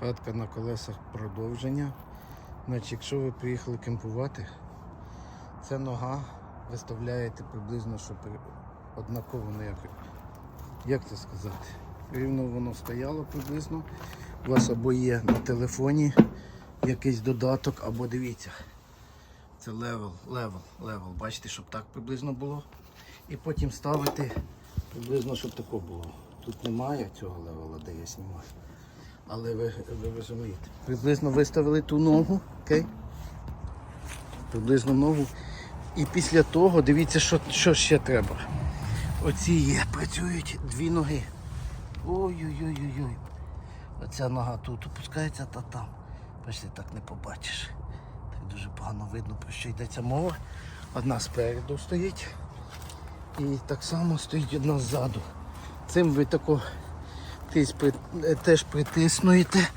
Хатка на колесах продовження. Значить, якщо ви приїхали кемпувати, ця нога виставляєте приблизно, щоб однаково ну як, як це сказати? Рівно воно стояло приблизно. У вас або є на телефоні якийсь додаток, або дивіться. Це левел, левел, левел. Бачите, щоб так приблизно було. І потім ставити приблизно, щоб тако було. Тут немає цього левела, де я знімаю. Але ви, ви розумієте. Приблизно виставили ту ногу, окей? Приблизно ногу. І після того дивіться, що, що ще треба. Оці є, працюють дві ноги. Ой-ой-ой-ой. Оця нога тут опускається та там. Бачите, так не побачиш. Так дуже погано видно, про що йдеться мова. Одна спереду стоїть. І так само стоїть одна ззаду. Цим ви тако теж притиснуєте.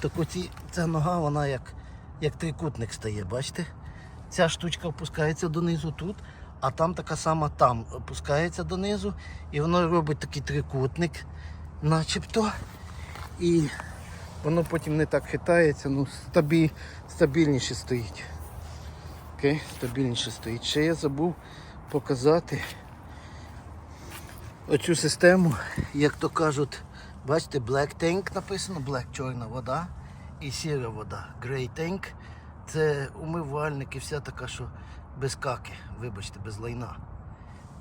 Так оці, ця нога, вона як, як трикутник стає, бачите? Ця штучка опускається донизу тут, а там така сама там опускається донизу, і воно робить такий трикутник, начебто. І воно потім не так хитається, ну стабіль, стабільніше стоїть. Окей, стабільніше стоїть. Ще я забув показати оцю систему, як то кажуть, бачите, Black Tank написано, Black чорна вода і сіра вода. Grey Tank це умивальник і вся така, що без каки, вибачте, без лайна.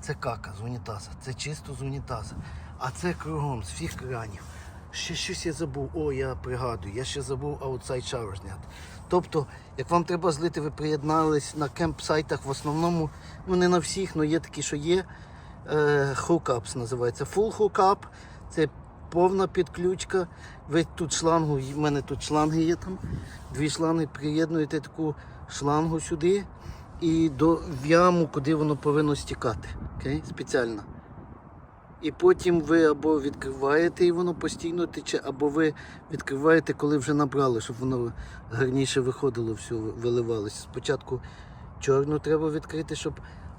Це кака з унітаза, це чисто з унітаза. А це кругом з всіх кранів. Ще щось я забув. О, я пригадую, я ще забув outside shower зняти. Тобто, як вам треба злити, ви приєднались на кемп-сайтах в основному, ну не на всіх, але є такі, що є. Е, hookups називається. Full hookup. Це повна підключка. Ви тут шлангу, в мене тут шланги є там. Дві шланги приєднуєте таку шлангу сюди і до в яму, куди воно повинно стікати. Окей? Спеціально. І потім ви або відкриваєте і воно постійно тече, або ви відкриваєте, коли вже набрали, щоб воно гарніше виходило, все виливалося. Спочатку чорну треба відкрити, щоб,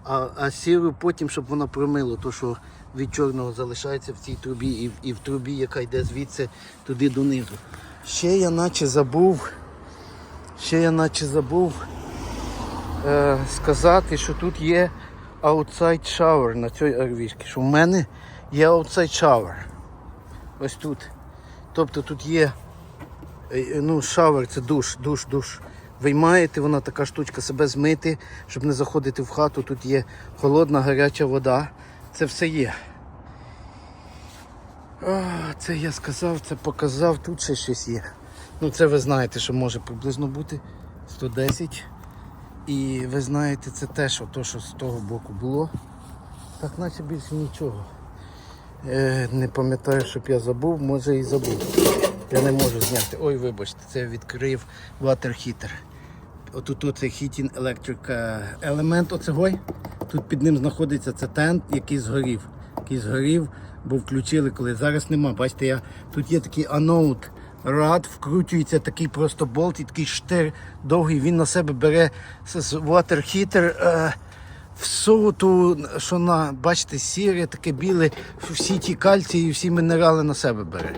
а, а сіру потім, щоб воно промило, то що від чорного залишається в цій трубі і, і в трубі, яка йде звідси туди донизу. Ще я наче забув, ще я наче забув е, сказати, що тут є outside shower на цій арвішці. Що в мене є outside shower. Ось тут. Тобто тут є е, ну, шавер, це душ, душ, душ. Виймаєте, вона така штучка себе змити, щоб не заходити в хату. Тут є холодна, гаряча вода. Це все є. А, це я сказав, це показав, тут ще щось є. Ну це ви знаєте, що може приблизно бути 110. І ви знаєте, це те, що, що з того боку було. Так наче більше нічого. Е, не пам'ятаю, щоб я забув, може і забув. Я не можу зняти. Ой, вибачте, це відкрив heater. Отут оцей heating electric елемент оцегой. Тут під ним знаходиться це тент, який згорів. Який згорів, бо включили коли. Зараз нема. Бачите, я... тут є такий анод рад, вкручується такий просто болт і такий штир довгий. Він на себе бере heater. Е... Всю ту, що на, бачите, сіре, таке біле, всі ті кальції, і всі мінерали на себе бере.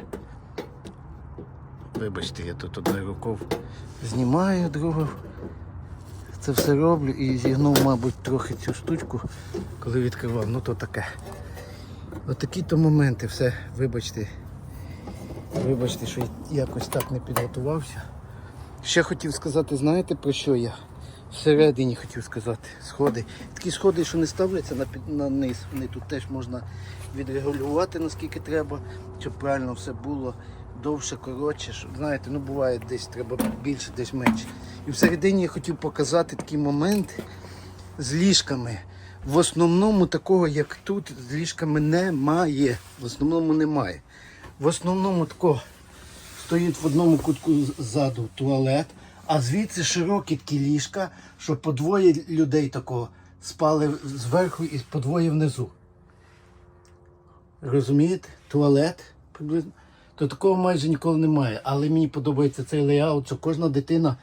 Вибачте, я тут одною рукою знімаю, другу. Це все роблю і зігнув, мабуть, трохи цю штучку, коли відкривав. Ну то таке. Отакі то моменти, все, вибачте. Вибачте, що якось так не підготувався. Ще хотів сказати, знаєте про що я? Всередині хотів сказати, сходи. Такі сходи, що не ставляться на, на низ. Вони тут теж можна відрегулювати наскільки треба, щоб правильно все було довше, коротше. Знаєте, ну буває десь треба більше, десь менше. І всередині я хотів показати такий момент з ліжками. В основному такого, як тут, з ліжками немає. В основному немає. В основному такого стоїть в одному кутку ззаду туалет, а звідси широкі такі ліжка, що по двоє людей такого спали зверху і по двоє внизу. Розумієте? Туалет приблизно. То такого майже ніколи немає. Але мені подобається цей лейаут, що кожна дитина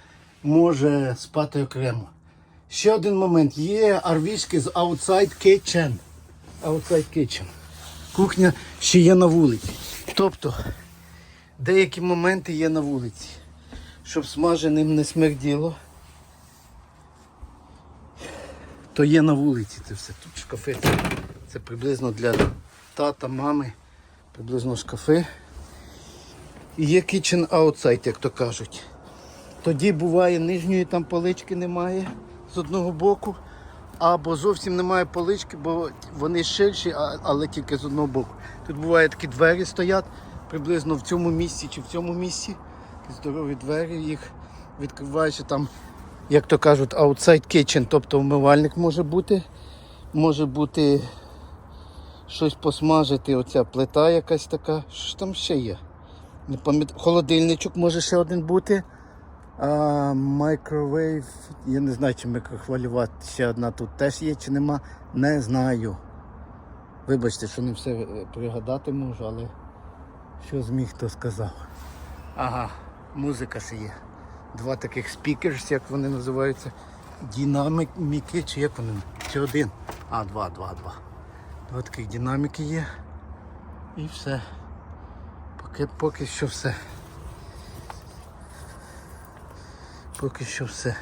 може спати окремо. Ще один момент. Є арвішки з outside kitchen. Outside kitchen. Кухня ще є на вулиці. Тобто деякі моменти є на вулиці. Щоб смаженим не смерділо. То є на вулиці це все. Тут шкафи. Це, приблизно для тата, мами. Приблизно шкафи. Є kitchen outside, як то кажуть. Тоді буває нижньої там полички немає з одного боку, або зовсім немає полички, бо вони ширші, але тільки з одного боку. Тут буває такі двері стоять приблизно в цьому місці чи в цьому місці. Здорові двері, їх відкриваєш там, як то кажуть, outside kitchen, тобто вмивальник може бути. Може бути щось посмажити, оця плита якась така. Що ж там ще є? Не пам'ятаю. Холодильничок може ще один бути. А, я не знаю, чи микрохвилювати ще одна тут теж є, чи нема. Не знаю. Вибачте, що не все е, пригадати можу, але що зміг, то сказав. Ага, музика ще є. Два таких спікерс, як вони називаються. Динаміки, чи як вони? Чи один? А, два, два, два. Два таких динаміки є. І все. Поки, поки що все. Поки що все.